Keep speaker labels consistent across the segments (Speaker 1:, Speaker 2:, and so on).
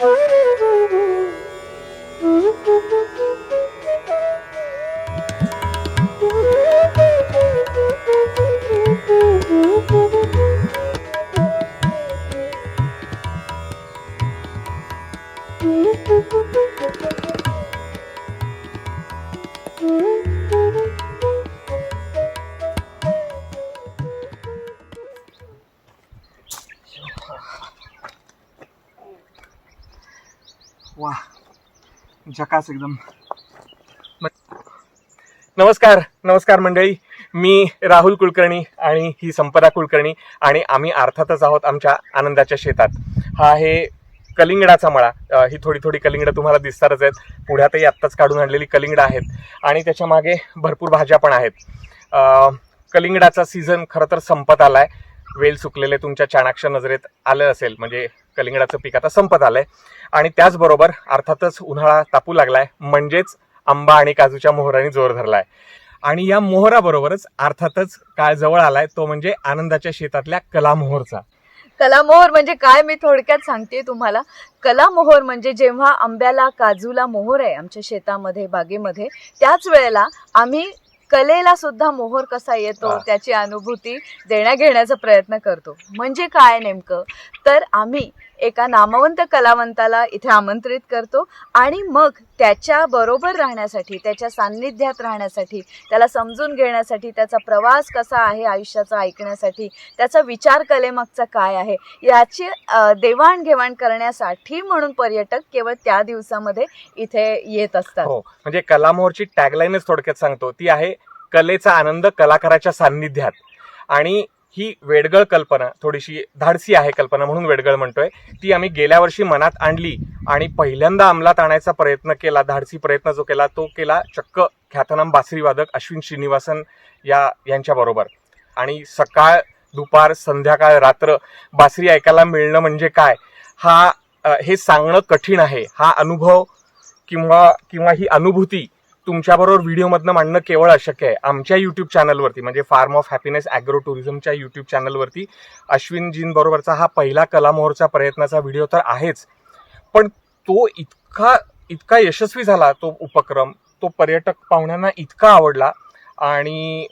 Speaker 1: वा जकास एकदम. नमस्कार नमस्कार मंडळी. मी राहुल कुलकर्णी आणि ही संपदा कुलकर्णी आणि आम्ही अर्थातच आहोत आमच्या आनंदाच्या शेतात. हा आहे कलिंगडाचा मळा. ही थोडी थोडी कलिंगडं तुम्हाला दिसतारच आहेत. पुढ्यातही आत्ताच काढून आणलेली कलिंगडं आहेत. आणि त्याच्यामागे भरपूर भाज्या पण आहेत. कलिंगडाचा सीझन खरं तर संपत आहे वेल सुकलेले तुमच्या चाणाक्ष नजरेत आलं असेल. म्हणजे कलिंगडाचं पीक आता संपत आलंय. आणि त्याचबरोबर अर्थातच उन्हाळा तापू लागलाय. म्हणजेच आंबा आणि काजूच्या मोहराने जोर धरलाय. आणि या मोहराबरोबरच अर्थातच काळ जवळ आलाय तो म्हणजे आनंदाच्या शेतातल्या कलामोहरचा.
Speaker 2: कलामोहर म्हणजे काय? मी थोडक्यात सांगते तुम्हाला. कलामोहर म्हणजे जेव्हा आंब्याला काजूला मोहर आहे आमच्या शेतामध्ये बागेमध्ये त्याच वेळेला आम्ही कलेला सुद्धा मोहर कसा येतो. त्याची अनुभूती देण्या घेण्याचा प्रयत्न करतो म्हणजे काय नेमकं तर आम्ही एका नामवंत कलावंताला इथे आमंत्रित करतो. आणि मग त्याच्या बरोबर राहण्यासाठी त्याच्या सान्निध्यात राहण्यासाठी त्याला समजून घेण्यासाठी त्याचा प्रवास कसा आहे आयुष्याचा ऐकण्यासाठी त्याचा विचार कलेमागचा काय आहे याची देवाणघेवाण करण्यासाठी म्हणून पर्यटक केवळ त्या दिवसामध्ये इथे येत असतात.
Speaker 1: हो म्हणजे कलामोहरची टॅगलाईनच थोडक्यात सांगतो. ती आहे कलेचा आनंद कलाकाराच्या सान्निध्यात. आणि ही वेडगळ कल्पना थोडीशी धाडसी आहे कल्पना म्हणून वेडगळ म्हणतोय ती आम्ही गेल्या वर्षी मनात आणली आणि पहिल्यांदा अंमलात आणायचा प्रयत्न केला धाडसी प्रयत्न जो केला तो केला चक्क ख्यातनाम बासरीवादक अश्विन श्रीनिवासन या यांच्याबरोबर आणि सकाळ दुपार संध्याकाळ रात्र बासरी ऐकायला मिळणं म्हणजे काय? हा हे सांगणं कठीण आहे. हा अनुभव किंवा किंवा ही अनुभूती तुमच्याबरोबर व्हिडिओमधनं मांडणं केवळ अशक्य आहे. आमच्या युट्यूब चॅनलवरती म्हणजे फार्म ऑफ हॅपीनेस ॲग्रो टुरिझमच्या युट्यूब चॅनलवरती अश्विनजींबरोबरचा हा पहिला कलामोहरचा प्रयत्नाचा व्हिडिओ तर आहेच. पण तो इतका इतका यशस्वी झाला तो उपक्रम तो पर्यटक पाहुण्यांना इतका आवडला आणि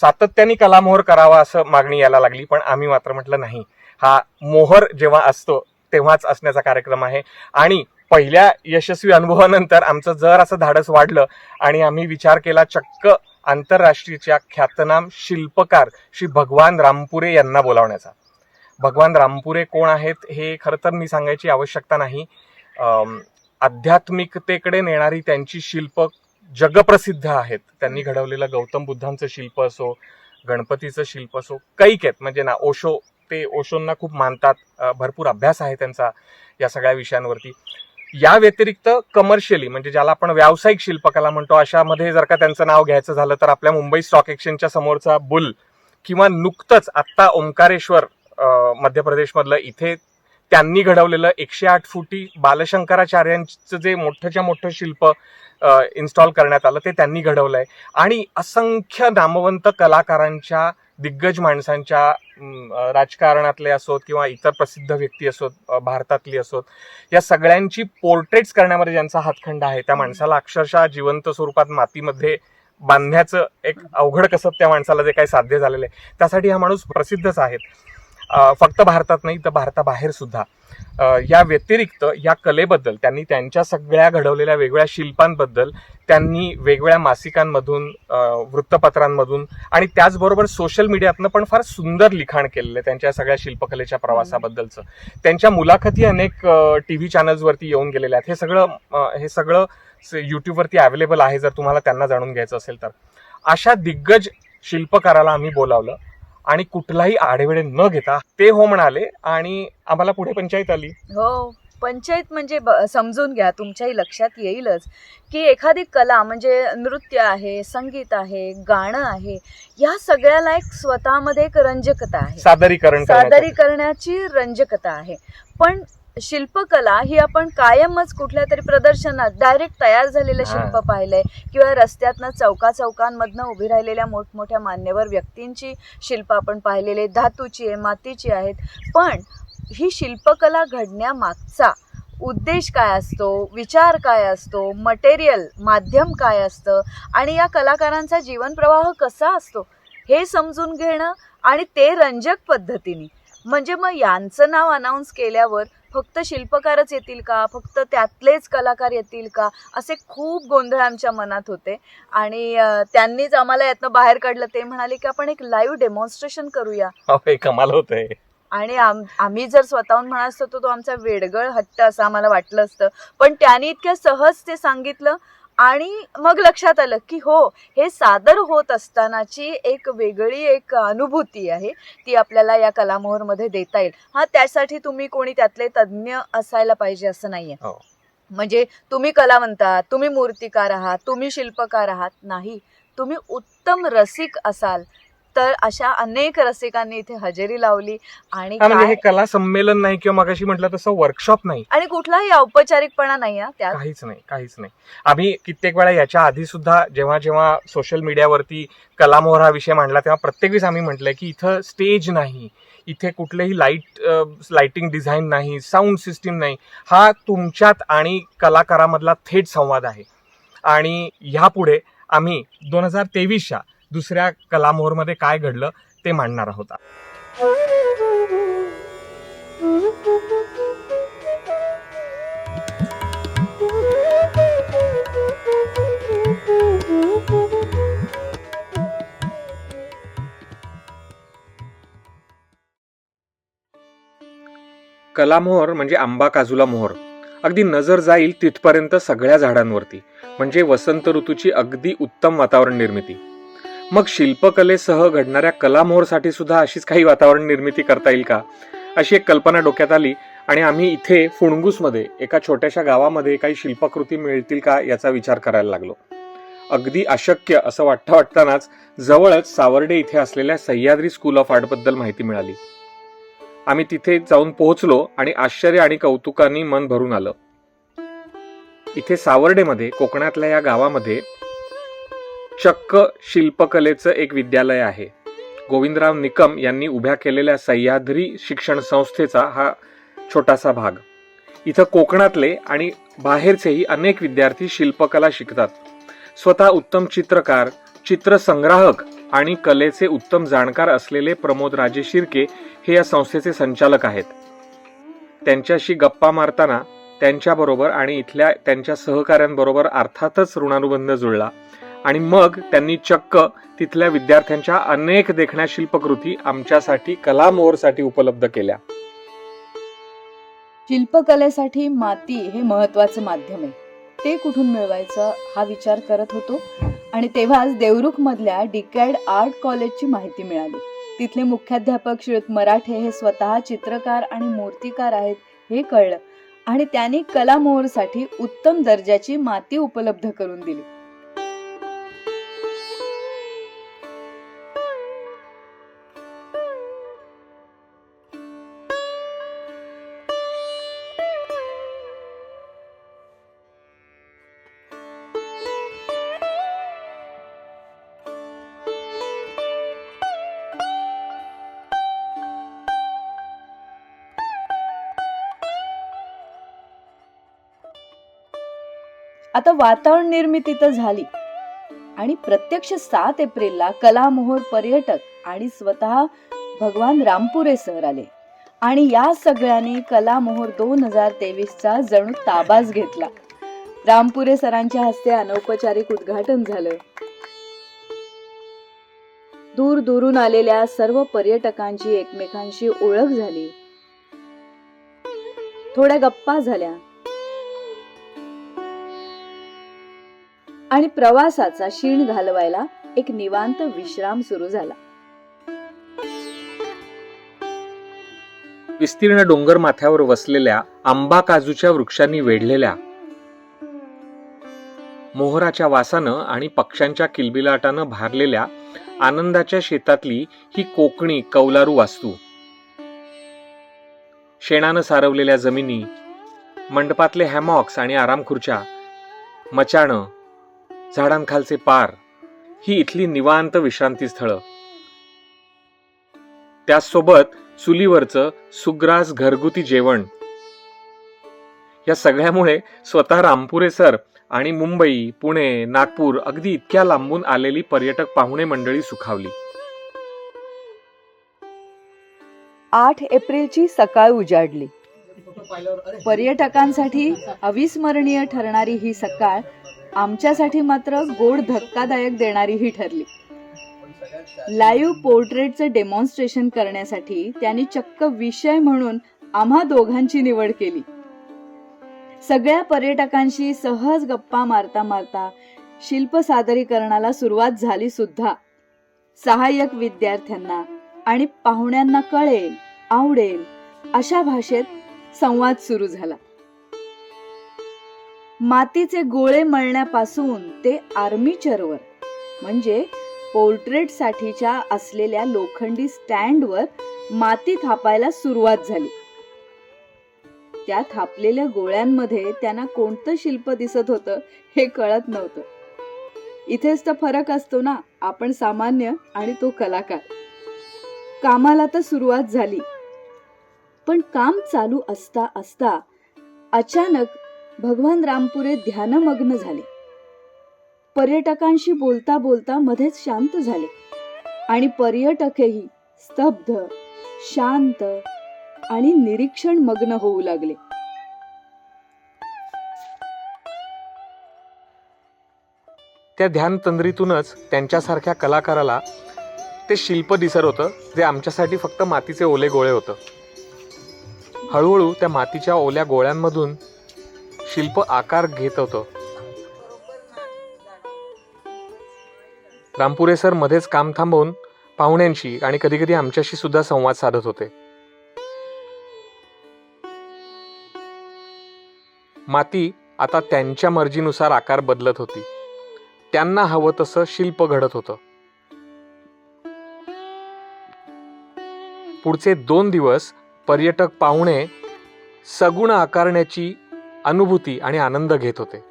Speaker 1: सातत्याने कलामोहर करावा असं मागणी यायला लागली पण आम्ही मात्र म्हटलं नाही. हा मोहर जेव्हा असतो तेव्हाच असण्याचा कार्यक्रम आहे. आणि पहिल्या यशस्वी अनुभवानंतर आमचं जर असं धाडस वाढलं आणि आम्ही विचार केला चक्क आंतरराष्ट्रीयच्या ख्यातनाम शिल्पकार श्री भगवान रामपुरे यांना बोलावण्याचा. भगवान रामपुरे कोण आहेत हे खरं तर मी सांगायची आवश्यकता नाही. आध्यात्मिकतेकडे नेणारी त्यांची शिल्प जगप्रसिद्ध आहेत. त्यांनी घडवलेलं गौतम बुद्धांचं शिल्प असो गणपतीचं शिल्प असो कैक आहेत. म्हणजे ना ओशो ते ओशोंना खूप मानतात. भरपूर अभ्यास आहे त्यांचा या सगळ्या विषयांवरती. या व्यतिरिक्त कमर्शियली म्हणजे ज्याला आपण व्यावसायिक शिल्पकला म्हणतो अशामध्ये जर का त्यांचं नाव घ्यायचं झालं तर आपल्या मुंबई स्टॉक एक्सचेंजच्या समोरचा बुल किंवा नुकतंच आत्ता ओंकारेश्वर मध्य प्रदेशमधलं इथे त्यांनी घडवलेलं एकशे आठ फुटी बालशंकराचार्यांचं जे मोठंच्या मोठं शिल्प इन्स्टॉल करण्यात आलं ते त्यांनी घडवलं आहे आणि असंख्य नामवंत कलाकारांच्या दिग्गज माणसांच्या राजकारणातले असोत किंवा इतर प्रसिद्ध व्यक्ती असोत भारतातली असोत या सगळ्यांची पोर्ट्रेट्स करण्यामध्ये ज्यांचा हातखंड आहे त्या माणसाला अक्षरशः जिवंत स्वरूपात मातीमध्ये बांधण्याचं एक अवघड कसब त्या माणसाला जे काही साध्य झालेलं आहे. त्यासाठी हा माणूस प्रसिद्धच आहेत फक्त भारतात नाही तर भारताबाहेर सुद्धा. या व्यतिरिक्त या कलेबद्दल त्यांनी त्यांच्या सगळ्या घडवलेल्या वेगवेगळ्या शिल्पांबद्दल त्यांनी वेगवेगळ्या मासिकांमधून वृत्तपत्रांमधून आणि त्याचबरोबर सोशल मीडियातनं पण फार सुंदर लिखाण केलेलं आहे त्यांच्या सगळ्या शिल्पकलेच्या प्रवासाबद्दलचं. त्यांच्या मुलाखती अनेक टी व्ही चॅनल्सवरती येऊन गेलेल्या आहेत. हे सगळं हे सगळं युट्यूबवरती अवेलेबल आहे जर तुम्हाला त्यांना जाणून घ्यायचं असेल तर. अशा दिग्गज शिल्पकाराला आम्ही बोलावलं आणि कुठलाही आढेवेडे न घेता ते हो म्हणाले आणि आम्हाला पुढे पंचायत आली.
Speaker 2: हो. पंचायत म्हणजे ब- समजून घ्या तुमच्याही लक्षात येईलच की एखादी कला म्हणजे नृत्य आहे संगीत आहे गाणं आहे या सगळ्याला एक स्वतःमध्ये एक रंजकता आहे
Speaker 1: सादरीकरण करण्याचं.
Speaker 2: सादरीकरणाची रंजकता आहे पण शिल्पकला ही आपण कायमच कुठल्या तरी प्रदर्शनात डायरेक्ट तयार झालेलं. शिल्प पाहिलंय किंवा रस्त्यातनं चौका चौकांमधनं उभी राहिलेल्या मोठमोठ्या मान्यवर व्यक्तींची शिल्प आपण पाहिलेले धातूची आहे मातीची आहेत पण ही शिल्पकला घडण्यामागचा उद्देश काय असतो? विचार काय असतो? मटेरियल माध्यम काय असतं? आणि या कलाकारांचा जीवन प्रवाह कसा असतो? हे समजून घेणं आणि ते रंजक पद्धतीने. म्हणजे मग यांचं नाव अनाऊन्स केल्यावर फक्त शिल्पकारच येतील का? फक्त त्यातलेच कलाकार येतील का? असे खूप गोंधळ आमच्या मनात होते. आणि त्यांनीच आम्हाला यातनं बाहेर काढलं. ते म्हणाले की आपण एक लाईव्ह डेमॉन्स्ट्रेशन करूया.
Speaker 1: कमाल होतंय.
Speaker 2: आणि आम आम्ही जर स्वतःहून म्हणत असतो तर तो आमचा वेडगळ हट्ट असं आम्हाला वाटलं असतं. पण त्यांनी इतक्या सहज ते सांगितलं आणि मग लक्षात आलं की हो हे सादर होत असतानाची एक वेगळी एक अनुभूती आहे ती आपल्याला या कलामोहरमध्ये देता येईल. हा त्यासाठी तुम्ही कोणी त्यातले तज्ज्ञ असायला पाहिजे असं नाहीये.
Speaker 1: हो.
Speaker 2: म्हणजे तुम्ही कलावंत आहात तुम्ही मूर्तिकार आहात तुम्ही शिल्पकार आहात नाही. तुम्ही उत्तम रसिक असाल तर अशा अनेक रसिकांनी इथे हजेरी लावली आणि
Speaker 1: हा म्हणजे
Speaker 2: काय-
Speaker 1: हे कला संमेलन नाही किंवा मगाशी म्हटलं तसं वर्कशॉप नाही.
Speaker 2: आणि कुठलाही औपचारिकपणा नाही हा त्यात.
Speaker 1: काहीच नाही काहीच नाही. आम्ही कित्येक वेळा याच्या आधी सुद्धा जेव्हा जेव्हा सोशल मीडियावरती कलामोहर हा विषय मांडला तेव्हा प्रत्येक वेळेस आम्ही म्हटलंय की इथं स्टेज नाही. इथे कुठलेही लाइट लाइटिंग डिझाईन नाही साऊंड सिस्टीम नाही. हा तुमच्यात आणि कलाकारामधला थेट संवाद आहे. आणि ह्यापुढे आम्ही दोन हजार तेवीसच्या दुसऱ्या कलामोहरमध्ये काय घडलं ते मांडणार आहोत कलामोहर म्हणजे आंबा काजूला मोहर. अगदी नजर जाईल तिथपर्यंत सगळ्या झाडांवरती. म्हणजे वसंत ऋतूची अगदी उत्तम वातावरण निर्मिती. मग शिल्पकलेसह घडणाऱ्या कलामोहरसाठी सुद्धा अशीच काही वातावरण निर्मिती करता येईल का? अशी एक कल्पना डोक्यात आली आणि आम्ही इथे फुणगूसमध्ये एका छोट्याशा गावामध्ये काही शिल्पकृती मिळतील का याचा विचार करायला लागलो. अगदी अशक्य असं वाटतं वाटतानाच जवळच सावर्डे इथे असलेल्या सह्याद्री स्कूल ऑफ आर्टबद्दल माहिती मिळाली. आम्ही तिथे जाऊन पोहोचलो आणि आश्चर्य आणि कौतुकाने मन भरून आलं. इथे सावर्डेमध्ये कोकणातल्या या गावामध्ये चक्क शिल्पकलेचं एक विद्यालय आहे. गोविंदराव निकम यांनी उभ्या केलेल्या सह्याद्री शिक्षण संस्थेचा हा छोटासा भाग. इथं कोकणातले आणि बाहेरचेही अनेक विद्यार्थी शिल्पकला शिकतात. स्वतः उत्तम चित्रकार चित्रसंग्राहक आणि कलेचे उत्तम जाणकार असलेले प्रमोद राजे शिर्के हे या संस्थेचे संचालक आहेत. त्यांच्याशी गप्पा मारताना त्यांच्याबरोबर आणि इथल्या त्यांच्या सहकाऱ्यांबरोबर अर्थातच ऋणानुबंध जुळला. आणि मग त्यांनी चक्क तिथल्या विद्यार्थ्यांच्या अनेक देखण्या शिल्पकृती आमच्यासाठी कलामोहरसाठी उपलब्ध केल्या.
Speaker 2: शिल्पकलेसाठी माती हे महत्वाचं माध्यम आहे. ते कुठून मिळवायचं हा विचार करत होतो आणि तेव्हाच देवरुख मधल्या डिकॅड आर्ट कॉलेजची माहिती मिळाली. तिथले मुख्याध्यापक श्रीयुत मराठे हे स्वतः चित्रकार आणि मूर्तिकार आहेत हे कळलं आणि त्यांनी कलामोहरसाठी उत्तम दर्जाची माती उपलब्ध करून दिली. आता वातावरण निर्मिती तर झाली. आणि प्रत्यक्ष सात एप्रिलला कलामोहर पर्यटक आणि स्वतः भगवान रामपुरे सर आले. आणि या सगळ्यांनी कलामोहर दोन हजार तेवीसचा जणू ताबाच घेतला. रामपुरे सरांच्या हस्ते अनौपचारिक उद्घाटन झालं. दूर दूरून आलेल्या सर्व पर्यटकांची एकमेकांशी ओळख झाली. थोड्या गप्पा झाल्या. आणि प्रवासाचा शीण घालवायला एक निवांत विश्राम सुरू झाला.
Speaker 1: विस्तीर्ण डोंगर माथ्यावर वसलेल्या आंबा काजूच्या वृक्षांनी वेढलेल्या मोहराच्या वासानं आणि पक्ष्यांच्या किलबिलाटानं भारलेल्या आनंदाच्या शेतातली ही कोकणी कौलारू वास्तू. शेणानं सारवलेल्या जमिनी मंडपातले हॅमॉक्स आणि आरामखुर्च्या मचाणं झाडांखालचे पार ही इथली निवांत विश्रांती स्थळं. त्याचसोबत चुलीवरचं सुग्रास घरगुती जेवण. या सगळ्यामुळे स्वतः रामपुरे सर आणि मुंबई पुणे नागपूर अगदी इतक्या लांबून आलेली पर्यटक पाहुणे मंडळी सुखावली.
Speaker 2: आठ एप्रिलची सकाळ उजाडली. पर्यटकांसाठी अविस्मरणीय ठरणारी ही सकाळ आमच्यासाठी मात्र गोड धक्कादायक देणारी ही ठरली. लाईव्ह पोर्ट्रेटचं डेमॉन्स्ट्रेशन करण्यासाठी त्यांनी चक्क विषय म्हणून आम्हा दोघांची निवड केली. सगळ्या पर्यटकांशी सहज गप्पा मारता मारता शिल्प सादरीकरणाला सुरुवात झाली सुद्धा. सहाय्यक विद्यार्थ्यांना आणि पाहुण्यांना कळेल आवडेल अशा भाषेत संवाद सुरू झाला. मातीचे गोळे मळण्यापासून ते आर्मीचरवर म्हणजे पोर्ट्रेट साठीच्या असलेल्या लोखंडी स्टँडवर माती थापायला सुरुवात झाली. त्या थापलेल्या गोळ्यांमध्ये त्यांना कोणतं शिल्प दिसत होतं हे कळत नव्हतं. इथेच तर फरक असतो ना आपण सामान्य आणि तो कलाकार. कामाला तर सुरुवात झाली. पण काम चालू असता असता अचानक भगवान रामपुरे ध्यानमग्न झाले. पर्यटकांशी बोलता बोलता मध्येच शांत झाले. आणि पर्यटकही स्तब्ध शांत आणि निरीक्षण मग्न होऊ लागले.
Speaker 1: त्या ध्यानतंद्रीतूनच त्यांच्यासारख्या कलाकाराला ते शिल्प दिसत होतं जे आमच्यासाठी फक्त मातीचे ओले गोळे होतं. हळूहळू त्या मातीच्या ओल्या गोळ्यांमधून शिल्प आकार घेत होतं. रामपुरे सर मध्येच काम थांबवून पाहुण्यांशी आणि कधीकधी आमच्याशी सुद्धा संवाद साधत होते. माती आता त्यांच्या मर्जीनुसार आकार बदलत होती. त्यांना हवं तसं शिल्प घडत होतं. पुढचे दोन दिवस पर्यटक पाहुणे सगुण आकारण्याची अनुभूती आणि आनंद घेत होते.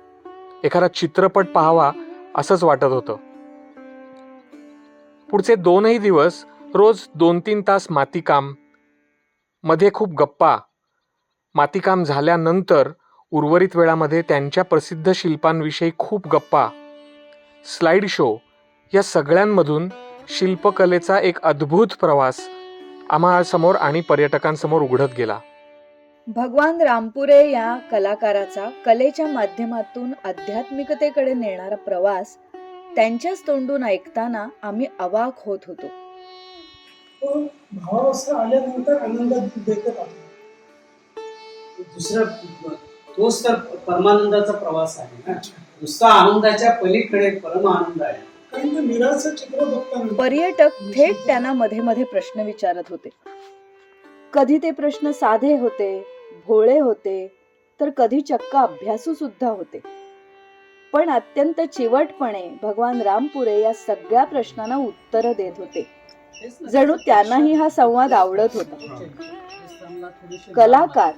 Speaker 1: एखादा चित्रपट पाहावा असंच वाटत होतं. पुढचे दोनही दिवस रोज दोन तीन तास मातीकाममध्ये खूप गप्पा मातीकाम झाल्यानंतर उर्वरित वेळामध्ये त्यांच्या प्रसिद्ध शिल्पांविषयी खूप गप्पा स्लाइड शो या सगळ्यांमधून शिल्पकलेचा एक अद्भुत प्रवास आम्हा समोर आणि पर्यटकांसमोर उघडत गेला.
Speaker 2: भगवान रामपुरे या कलाकाराचा कलेच्या माध्यमातून आध्यात्मिकतेकडे नेणारा प्रवास त्यांच्याच तोंडून ऐकताना आम्ही अवाक होत होतो.
Speaker 3: तो भावावस्था आल्यानंतर आनंदात देखत आलो
Speaker 4: दुसरं तोच तर परमानंदाचा प्रवास आहे ना. नुसता आनंदाच्या पलीकडे परम आनंद आहे.
Speaker 2: पर्यटक थेट त्यांना मध्ये मध्ये प्रश्न विचारत होते. कधी ते प्रश्न साधे होते? भोळे होते तर कधी चक्क अभ्यासू सुद्धा होते. पण अत्यंत चिवटपणे भगवान रामपुरे या सगळ्या प्रश्नांना उत्तर देत होते. जणू त्यांनाही हा संवाद आवडत होता. कलाकार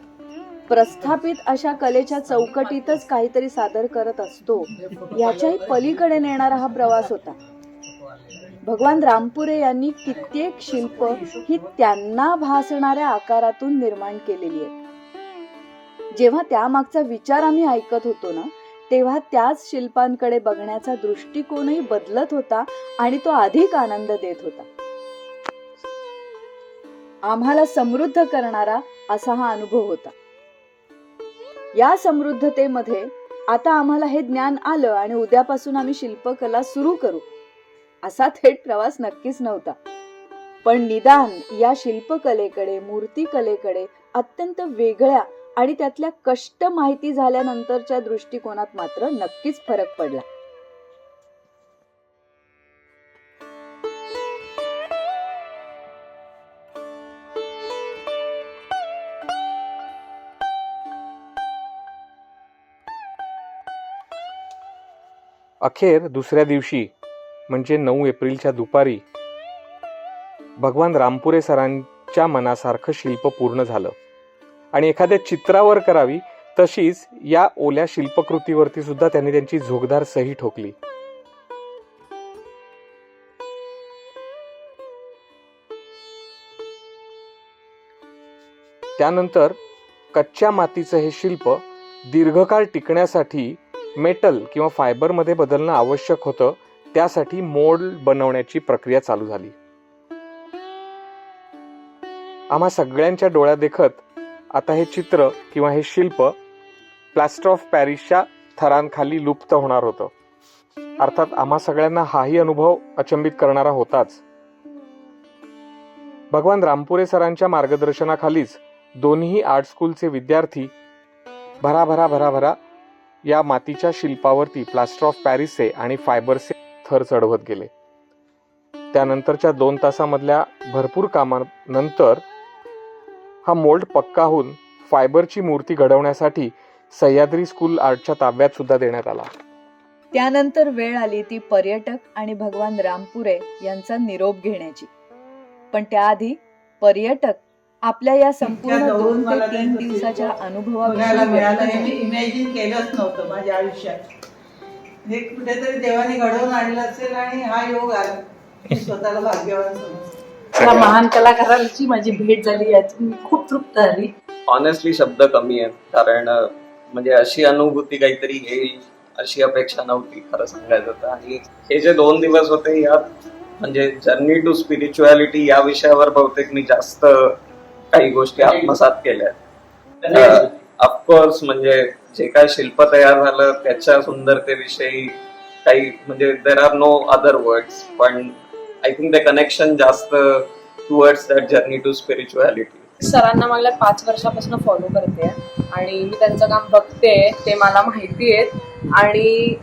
Speaker 2: प्रस्थापित अशा कलेच्या चौकटीतच काहीतरी सादर करत असतो याच्याही पलीकडे नेणारा हा प्रवास होता. भगवान रामपुरे यांनी कित्येक शिल्प ही त्यांना भासणाऱ्या आकारातून निर्माण केलेली आहे जेव्हा त्यामागचा विचार आम्ही ऐकत होतो ना तेव्हा त्याच शिल्पांकडे बघण्याचा दृष्टिकोनही बदलत होता आणि तो अधिक आनंद देत होता. आम्हाला समृद्ध करणारा असा हा अनुभव होता. या समृद्धतेमध्ये आता आम्हाला हे ज्ञान आलं आणि उद्यापासून आम्ही शिल्पकला सुरू करू असा थेट प्रवास नक्कीच नव्हता. पण निदान या शिल्पकलेकडे मूर्तिकलेकडे अत्यंत वेगळ्या आणि त्यातल्या कष्ट माहिती झाल्यानंतरच्या दृष्टिकोनात मात्र नक्कीच फरक पडला.
Speaker 1: अखेर दुसऱ्या दिवशी म्हणजे नऊ एप्रिलच्या दुपारी भगवान रामपुरे सरांच्या मनासारखं शिल्प पूर्ण झालं. आणि एखाद्या चित्रावर करावी तशीच या ओल्या शिल्पकृतीवरती सुद्धा त्यांनी त्यांची झोगदार सही ठोकली. त्यानंतर कच्च्या मातीचं हे शिल्प दीर्घकाळ टिकण्यासाठी मेटल किंवा फायबरमध्ये बदलणं आवश्यक होतं त्यासाठी मोल्ड बनवण्याची प्रक्रिया चालू झाली. आम्हा सगळ्यांच्या डोळ्या देखत आता हे चित्र किंवा हे शिल्प प्लास्टर ऑफ पॅरिसच्या थरांखाली लुप्त होणार होतं. अर्थात आम्हा सगळ्यांना हाही अनुभव अचंबित करणारा होताच. भगवान रामपुरे सरांच्या मार्गदर्शनाखालीच दोन्ही आर्ट स्कूलचे विद्यार्थी भराभरा भराभरा या मातीच्या शिल्पावरती प्लास्टर ऑफ पॅरिसचे आणि फायबरचे थर चढवत गेले. त्यानंतरच्या दोन तासामधल्या भरपूर कामानंतर हा मोल्ड पक्का होऊन फायबरची मूर्ती घडवण्यासाठी सह्याद्री स्कूल आर्टच्या ताब्यात सुद्धा देण्यात आला.
Speaker 2: त्यानंतर वेळ आली ती पर्यटक आणि भगवान रामपुरे यांचा निरोप घेण्याची. पण त्याआधी पर्यटक आपल्या या संपूर्ण दोन ते तीन दिवसाच्या अनुभवाविषयी
Speaker 5: हे. इमॅजिन केलंच नव्हतं माझ्या आयुष्यात. हे कुठेतरी देवाने घडवून आणलं असेल आणि हा योग आला. स्वतःला भाग्यवान समजते
Speaker 6: या महान कलाकारांची माझी भेट झाली याची मी खूप तृप्त झाली.
Speaker 7: ऑनेस्टली शब्द कमी आहेत कारण म्हणजे अशी अनुभूती काहीतरी येईल अशी अपेक्षा नव्हती खरं सांगायचं तर. आणि हे जे दोन दिवस होते यात म्हणजे जर्नी टू स्पिरिच्युअलिटी या विषयावर बहुतेक मी जास्त काही गोष्टी आत्मसात केल्या. ऑफकोर्स म्हणजे जे काय शिल्प तयार झालं त्याच्या सुंदरतेविषयी काही म्हणजे there are no other words पण आय थिंक द कनेक्शन जास्त towards that journey to spirituality
Speaker 8: सरांना मला पाच वर्षापासून फॉलो करते आणि मी त्यांचं काम बघते ते मला माहिती आहेत. आणि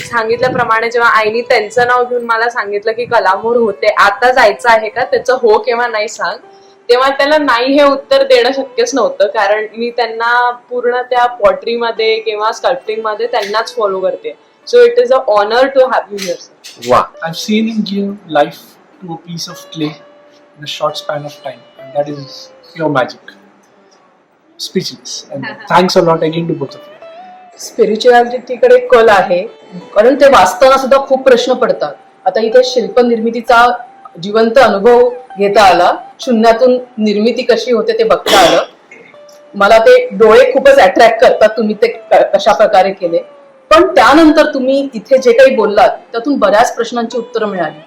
Speaker 8: सांगितल्याप्रमाणे जेव्हा आईनी त्यांचं नाव घेऊन मला सांगितलं की कलामूर होते आता जायचं आहे का? त्याचं हो किंवा नाही सांग. तेव्हा त्याला नाही हे उत्तर देणं शक्यच नव्हतं कारण मी त्यांना पूर्ण त्या पॉटरीमध्ये किंवा स्कल्पटिंगमध्ये त्यांनाच फॉलो करते. So it is a honour to have you here
Speaker 1: वा
Speaker 9: I've seen him give life to a piece of clay in a short span of time, and that is pure magic. Speechless. And thanks a lot again to both of you.
Speaker 6: स्पिरिच्युअलिटीकडे कल आहे. कारण ते वाचताना सुद्धा खूप प्रश्न पडतात. आता इथे शिल्प निर्मितीचा जिवंत अनुभव घेता आला. शून्यातून निर्मिती कशी होते ते बघता आलं. मला ते डोळे खूपच अट्रॅक्ट करतात तुम्ही ते कशा प्रकारे केले. पण त्यानंतर तुम्ही इथे जे काही बोललात त्यातून बऱ्याच प्रश्नांची उत्तरं मिळाली.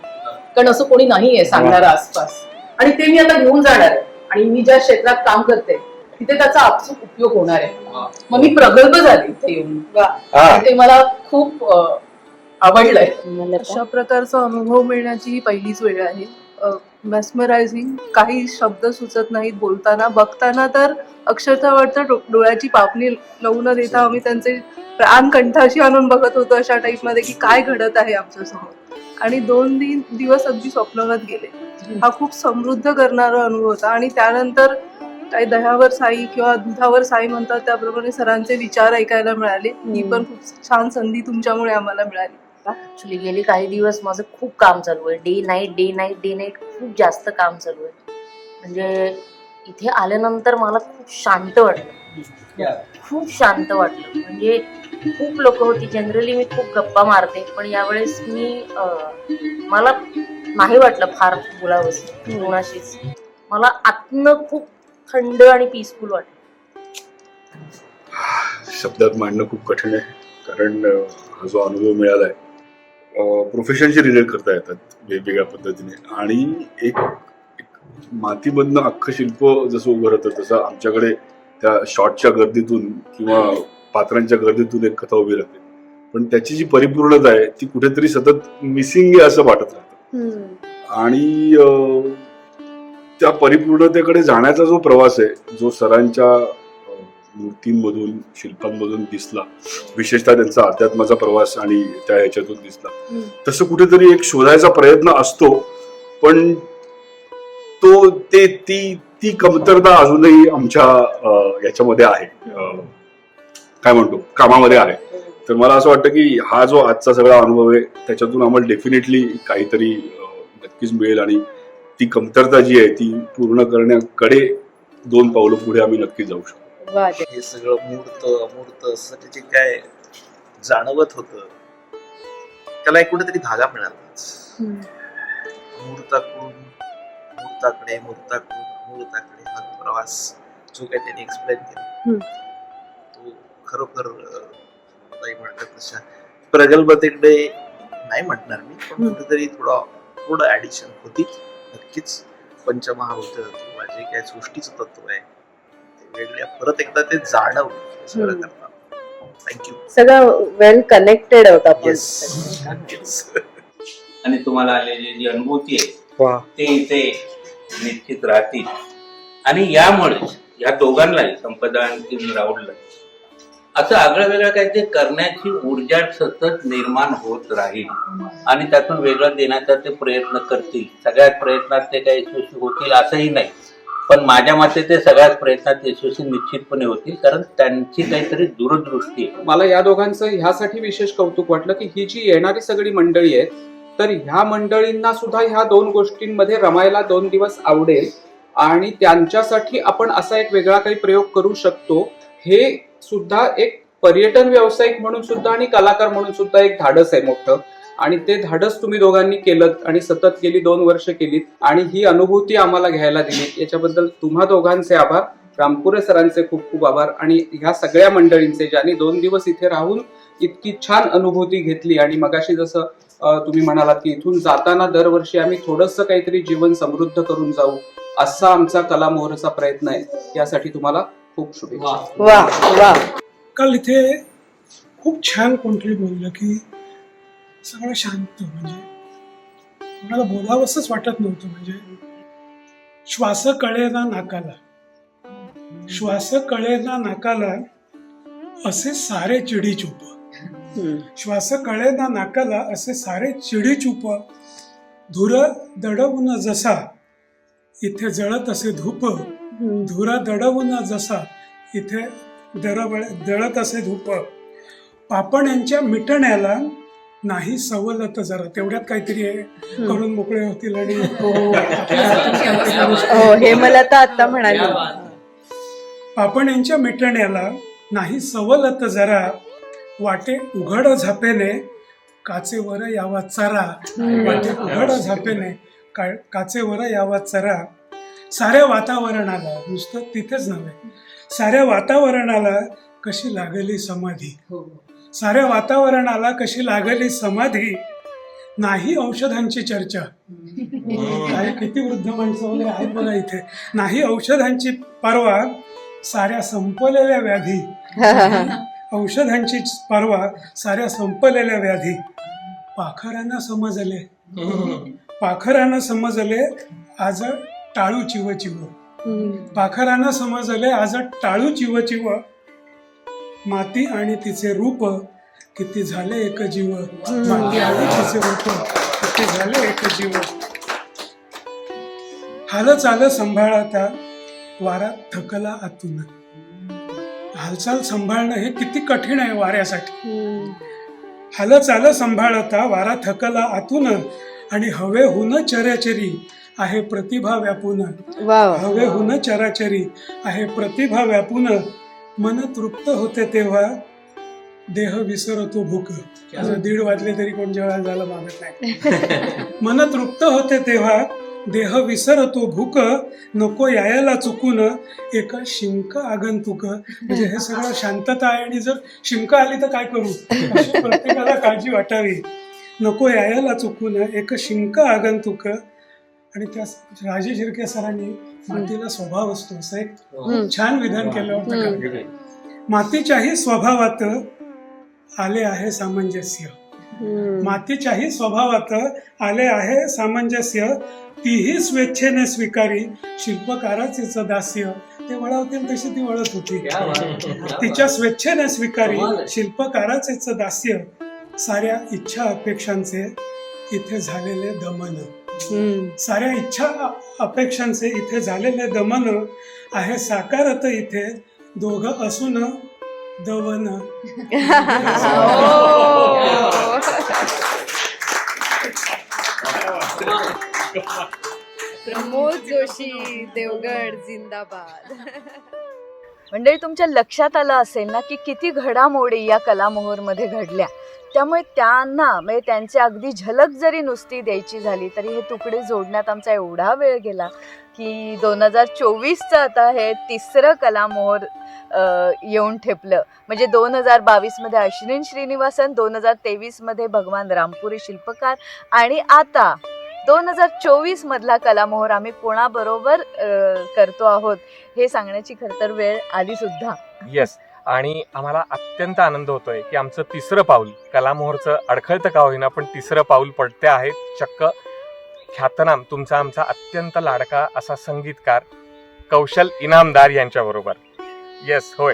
Speaker 6: कारण असं कोणी नाहीये सांगणारं आसपास. आणि ते मी आता घेऊन जाणार आहे. आणि मी ज्या क्षेत्रात काम करते तिथे त्याचा आपसूक उपयोग होणार आहे. मग मी प्रगल्भ झाली इथे येऊन. ते मला खूप आवडलंय.
Speaker 10: अशा प्रकारचा अनुभव मिळण्याची ही पहिलीच वेळ आहे. मेस्मरायझिंग काही शब्द सुचत नाहीत बोलताना. बघताना तर अक्षरशः वाटतं डोळ्याची पापणी लावू न देता आम्ही त्यांचे प्राण कंठाशी आणून बघत होतो अशा टाईपमध्ये की काय घडत आहे आमच्यासमोर आणि दोन दिन दिवस अगदी स्वप्नवत गेले. हा खूप समृद्ध करणारा अनुभव होता. आणि त्यानंतर काही दह्यावर साई किंवा दुधावर साई म्हणतात त्याप्रमाणे सरांचे विचार ऐकायला मिळाले. ही पण खूप छान संधी तुमच्यामुळे आम्हाला मिळाली.
Speaker 11: ऍक्च्युली गेली काही दिवस माझं खूप काम चालू आहे. Day night day night day night खूप जास्त काम चालू आहे. म्हणजे इथे आल्यानंतर मला खूप शांत वाटलं. खूप शांत वाटलं. म्हणजे खूप लोक होती. जनरली मी खूप गप्पा मारते. पण यावेळेस मी मला नाही वाटलं फार बोलावंसं. कोणाशीच. मला आतनं खूप थंड आणि पीसफुल वाटलं.
Speaker 12: शब्दात मांडणं खूप कठीण आहे. कारण हा जो अनुभव मिळाला आहे प्रोफेशनशी रिलेट करता येतात वेगवेगळ्या पद्धतीने. आणि एक मातीमधनं अख्खं शिल्प जसं उभं राहतं तसं आमच्याकडे त्या शॉर्टच्या गर्दीतून किंवा पात्रांच्या गर्दीतून एक कथा उभी राहते. पण त्याची जी परिपूर्णता आहे ती कुठेतरी सतत मिसिंग आहे असं वाटत राहतं. आणि त्या परिपूर्णतेकडे जाण्याचा जो प्रवास आहे जो सरांच्या मूर्तींमधून शिल्पांमधून दिसला. विशेषतः त्यांचा अध्यात्माचा प्रवास आणि त्या ह्याच्यातून दिसला. तसं कुठेतरी एक शोधायचा प्रयत्न असतो पण तो ते ती ती कमतरता अजूनही आमच्या याच्यामध्ये आहे. काय म्हणतो? कामामध्ये आहे. तर मला असं वाटतं की हा जो आजचा सगळा अनुभव आहे त्याच्यातून आम्हाला डेफिनेटली काहीतरी नक्कीच मिळेल आणि ती कमतरता जी आहे ती पूर्ण करण्याकडे दोन पावलं पुढे आम्ही नक्की जाऊ शकतो.
Speaker 13: हे सगळं मूर्त अमूर्त असं ते जे काय जाणवत होत त्याला एक कुठेतरी धागा मिळाला. मूर्ताकडून मूर्ताकडे मूर्ताकडून अमूर्ताकडे हा प्रवास जो काही त्यांनी एक्सप्लेन केला. तो खरोखर ताई म्हणतात तशा प्रगल्भतेकडे नाही म्हणणार मी पण कुठेतरी थोडा थोडं ऍडिशन होती नक्कीच. पंचमहाभूत किंवा जे काय सृष्टीचं तत्व आहे वेगळ्या परत एकदा ते जाणवलं. सगळं. करताना थँक्यू
Speaker 11: सगळं वेल कनेक्टेड होता आपण.
Speaker 13: येस
Speaker 14: आणि तुम्हाला आलेली जी अनुभूती आहे
Speaker 1: वा
Speaker 14: ते इथे निश्चित राहतील. आणि यामुळे या दोघांनाही संपदा आणि राहुलला असं आगळं वेगळं काहीतरी करण्याची ऊर्जा सतत निर्माण होत राहील. आणि त्यातून वेगळं देण्याचा ते प्रयत्न करतील. सगळ्याच प्रयत्नात ते काही यशस्वी होतील असंही नाही. पण माझ्या मते ते सगळ्याच प्रयत्नात यशस्वी निश्चितपणे होतील कारण त्यांची काहीतरी दूरदृष्टी आहे.
Speaker 15: मला या दोघांचं ह्यासाठी विशेष कौतुक वाटलं की ही जी येणारी सगळी मंडळी आहे तर ह्या मंडळींना सुद्धा ह्या दोन गोष्टींमध्ये रमायला दोन दिवस आवडेल आणि त्यांच्यासाठी आपण असा एक वेगळा काही प्रयोग करू शकतो. हे सुद्धा एक पर्यटन व्यावसायिक म्हणून सुद्धा आणि कलाकार म्हणून सुद्धा एक धाडस आहे मोठं. आणि ते धाडस तुम्ही दोघांनी केलं आणि सतत गेली दोन वर्ष केलीत आणि ही अनुभूती आम्हाला घ्यायला दिली. याच्याबद्दल तुम्हा दोघांचे आभार. रामपुरे सरांचे खूप खूप आभार. आणि ह्या सगळ्या मंडळींचे ज्यांनी दोन दिवस इथे राहून इतकी छान अनुभूती घेतली आणि मगाशी जसं तुम्ही म्हणालात की इथून जाताना दरवर्षी आम्ही थोडंसं काहीतरी जीवन समृद्ध करून जाऊ असा आमचा कला मोहरचा प्रयत्न आहे. यासाठी तुम्हाला खूप शुभेच्छा.
Speaker 11: वा वा.
Speaker 3: काल इथे खूप छान कोणतरी बोललं की सगळं शांत म्हणजे कोणाला बोलावंसच वाटत नव्हतं म्हणजे श्वास कळेना नाकाला. श्वास कळेना नाकाला असे सारे चिडी चुप. श्वास कळेना नाकाला असे सारे चिडी चुप. धुर दडवून जसा इथे जळत असे धूप. धुरा दडवून जसा इथे दरवळ दळत असे धूप. पापण्यांच्या मिटण्याला नाही सवलत जरा. तेवढ्यात काहीतरी आहे करून मोकळे होतील आणि गोष्टी-
Speaker 2: हो हे मला तर आता म्हणाले.
Speaker 3: पापण्यांच्या मिटण्याला नाही सवलत जरा वाटे उघड झापेने काचेवर यावा चरा. वाटे उघड झापेने का काचेवर यावा चरा. साऱ्या वातावरणाला नुसतं तिथेच नव्हे साऱ्या वातावरणाला कशी लागली समाधी? साऱ्या वातावरणाला कशी लागली समाधी? नाही औषधांची चर्चा. किती वृद्ध माणसं वगैरे आहेत बघा इथे. नाही औषधांची परवा साऱ्या संपलेल्या व्याधी. औषधांची परवा साऱ्या संपलेल्या व्याधी. पाखरांना समजले. पाखरांना समजले आज टाळू चिव चिव पाखरांना समजले आज टाळू चिव चिव माती आणि तिचे रूप किती झाले एक जीव? माती आणि तिचे रूप किती झाले एक जीव? हाल चाल सांभाळता वारा थकला आतून. हालचाल सांभाळणं हे किती कठीण आहे वाऱ्यासाठी. हाल चाल सांभाळता वारा थकला आतून आणि हवेहून चराचरी आहे प्रतिभा व्यापून. हवेहून चराचरी आहे प्रतिभा व्यापून. मन तृप्त होते तेव्हा देह विसरतो भूक. दीड वाजले तरी कोण जेवण झालं मागत नाही. मन तृप्त होते तेव्हा देह विसरतो भूक. नको यायला चुकून. एक शिंक आगंतुक. म्हणजे हे सगळं शांतता आहे आणि जर शिंक आली तर काय करू? अशी प्रत्येकाला काळजी वाटावी. नको यायला चुकून. एक शिंक आगंतुक. आणि त्या राजे शिर्के सरांनी मातीला स्वभाव असतो असं एक खूप छान विधान केलं होतं? मातीच्याही स्वभावात आले आहे सामंजस्य. मातीच्याही स्वभावात आले आहे सामंजस्य. तीही स्वेच्छेने स्वीकारी शिल्पकाराचेच दास्य. ते वळवतील तशी ती वळत होती. तिच्या स्वेच्छेने स्वीकारी शिल्पकाराचेच दास्य. साऱ्या इच्छा अपेक्षांचे इथे झालेले दमन. साऱ्या इच्छा अपेक्षांचे इथे झालेले दमन आहे साकारत इथे. दोघ असून दवन.
Speaker 2: प्रमोद जोशी देवगड जिंदाबाद. मंडळी तुमच्या लक्षात आलं असेल ना की किती घडामोडी या कलामोहरमध्ये घडल्या. त्यामुळे त्यांना म्हणजे त्यांची अगदी झलक जरी नुसती द्यायची झाली तरी हे तुकडे जोडण्यात आमचा एवढा वेळ गेला की दोन हजार चोवीसचं आता हे तिसरं कलामोहर येऊन ठेपलं. म्हणजे दोन हजार बावीसमध्ये अश्विन श्रीनिवासन दोन हजार तेवीसमध्ये भगवान रामपुरी शिल्पकार आणि आता दोन हजार चोवीस मधला कलामोहर आम्ही कोणाबरोबर करतो आहोत हे सांगण्याची खरं तर वेळ आली सुद्धा
Speaker 1: येस आणि आम्हाला अत्यंत आनंद होतोय की आमचं तिसरं पाऊल कलामोहरचं अडखळतं का होईना पण तिसरं पाऊल पडते आहे चक्क ख्यातनाम तुमचा आमचा अत्यंत लाडका असा संगीतकार कौशल इनामदार यांच्याबरोबर. येस होय.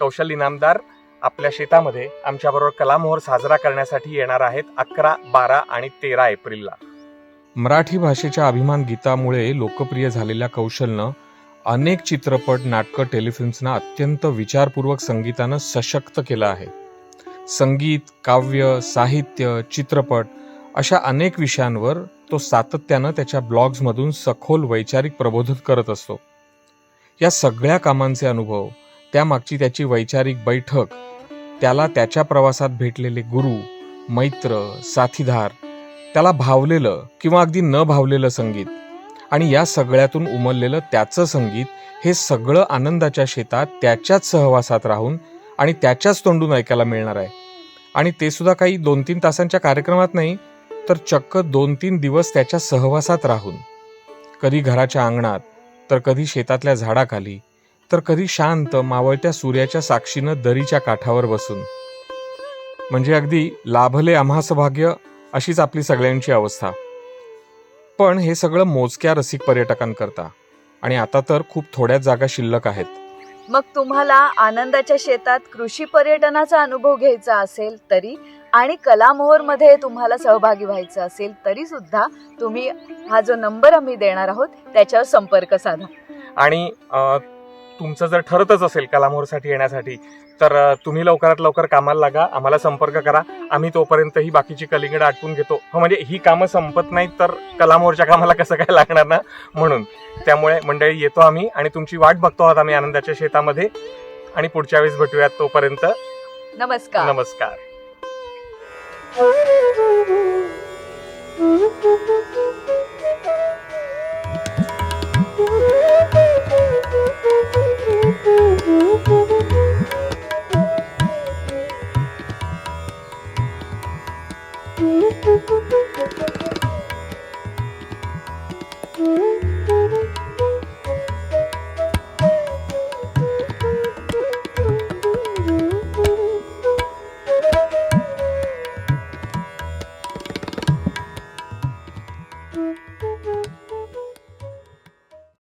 Speaker 1: कौशल इनामदार आपल्या शेतामध्ये आमच्याबरोबर कलामोहर साजरा करण्यासाठी येणार आहेत अकरा बारा आणि तेरा एप्रिलला. मराठी भाषेच्या अभिमान गीतामुळे लोकप्रिय झालेल्या कौशलनं अनेक चित्रपट नाटकं टेलिफिल्म्सना अत्यंत विचारपूर्वक संगीतानं सशक्त केलं आहे. संगीत काव्य साहित्य चित्रपट अशा अनेक विषयांवर तो सातत्यानं त्याच्या ब्लॉग्समधून सखोल वैचारिक प्रबोधन करत असतो. या सगळ्या कामांचे अनुभव त्यामागची त्याची वैचारिक बैठक त्याला त्याच्या प्रवासात भेटलेले गुरु मैत्र साथीदार त्याला भावलेलं किंवा अगदी न भावलेलं संगीत आणि या सगळ्यातून उमललेलं त्याचं संगीत हे सगळं आनंदाच्या शेतात त्याच्याच सहवासात राहून आणि त्याच्याच तोंडून ऐकायला मिळणार आहे. आणि ते सुद्धा काही दोन तीन तासांच्या कार्यक्रमात नाही तर चक्क दोन तीन दिवस त्याच्या सहवासात राहून. कधी घराच्या अंगणात तर कधी शेतातल्या झाडाखाली तर कधी शांत मावळत्या सूर्याच्या साक्षीनं दरीच्या काठावर बसून. म्हणजे अगदी लाभले आम्हास भाग्य अशीच आपली सगळ्यांची अवस्था. पण हे सगळं मोजक्या रसिक पर्यटकांकरता. आणि आता तर खूप थोड्याच जागा शिल्लक आहेत.
Speaker 2: मग तुम्हाला आनंदाच्या शेतात कृषी पर्यटनाचा अनुभव घ्यायचा असेल तरी आणि कलामोहरमध्ये तुम्हाला सहभागी व्हायचं असेल तरी सुद्धा तुम्ही हा जो नंबर आम्ही देणार आहोत त्याच्यावर संपर्क साधा.
Speaker 1: आणि अ, तुमचं जर ठरतच असेल कलामोहरसाठी येण्यासाठी तर तुम्ही लवकरात लवकर कामाला लागा आम्हाला संपर्क करा. आम्ही तोपर्यंत ही बाकीची कलिंगड आटपून घेतो. हो म्हणजे ही कामं संपत नाहीत तर कलामोहरच्या कामाला कसं काय लागणार ना? म्हणून. त्यामुळे मंडळी येतो आम्ही आणि तुमची वाट बघतो आहोत आम्ही आनंदाच्या शेतामध्ये. आणि पुढच्या वेळेस भेटूयात तोपर्यंत.
Speaker 2: नमस्कार.
Speaker 1: नमस्कार.